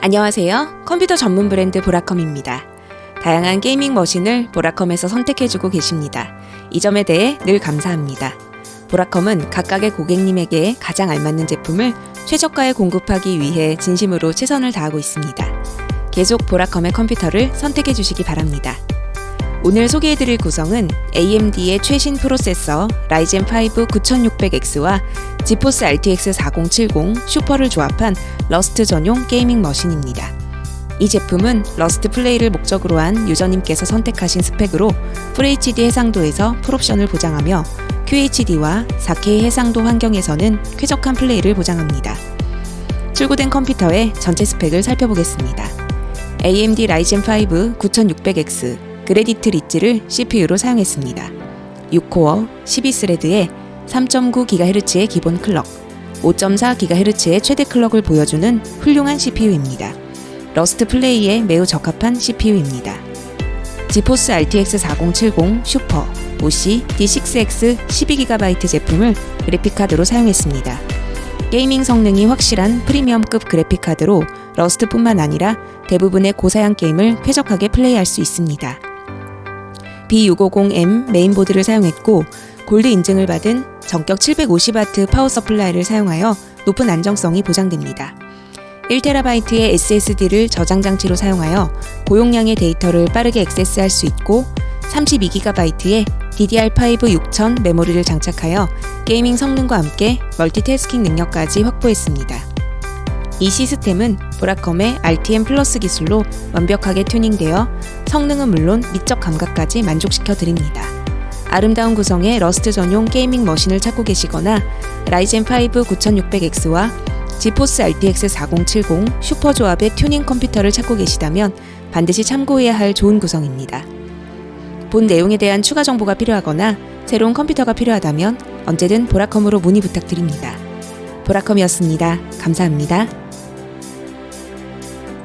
안녕하세요. 컴퓨터 전문 브랜드 보라컴입니다. 다양한 게이밍 머신을 보라컴에서 선택해주고 계십니다. 이 점에 대해 늘 감사합니다. 보라컴은 각각의 고객님에게 가장 알맞는 제품을 최저가에 공급하기 위해 진심으로 최선을 다하고 있습니다. 계속 보라컴의 컴퓨터를 선택해 주시기 바랍니다. 오늘 소개해드릴 구성은 AMD의 최신 프로세서 라이젠 5 9600X와 지포스 RTX 4070 슈퍼를 조합한 러스트 전용 게이밍 머신입니다. 이 제품은 러스트 플레이를 목적으로 한 유저님께서 선택하신 스펙으로 FHD 해상도에서 풀옵션을 보장하며 QHD와 4K 해상도 환경에서는 쾌적한 플레이를 보장합니다. 출고된 컴퓨터의 전체 스펙을 살펴보겠습니다. AMD 라이젠 5 9600X 그레디트 리치를 CPU로 사용했습니다. 6코어 12스레드에 3.9GHz의 기본 클럭, 5.4GHz의 최대 클럭을 보여주는 훌륭한 CPU입니다. 러스트 플레이에 매우 적합한 CPU입니다. 지포스 RTX 4070 슈퍼 OC D6X 12GB 제품을 그래픽카드로 사용했습니다. 게이밍 성능이 확실한 프리미엄급 그래픽카드로 러스트뿐만 아니라 대부분의 고사양 게임을 쾌적하게 플레이할 수 있습니다. B650M 메인보드를 사용했고 골드 인증을 받은 전격 750W 파워 서플라이를 사용하여 높은 안정성이 보장됩니다. 1TB의 SSD를 저장 장치로 사용하여 고용량의 데이터를 빠르게 액세스할 수 있고 32GB의 DDR5 6000 메모리를 장착하여 게이밍 성능과 함께 멀티태스킹 능력까지 확보했습니다. 이 시스템은 보라컴의 RTM 플러스 기술로 완벽하게 튜닝되어 성능은 물론 미적 감각까지 만족시켜 드립니다. 아름다운 구성의 러스트 전용 게이밍 머신을 찾고 계시거나 라이젠 5 9600X와 지포스 RTX 4070 슈퍼 조합의 튜닝 컴퓨터를 찾고 계시다면 반드시 참고해야 할 좋은 구성입니다. 본 내용에 대한 추가 정보가 필요하거나 새로운 컴퓨터가 필요하다면 언제든 보라컴으로 문의 부탁드립니다. 보라컴이었습니다. 감사합니다.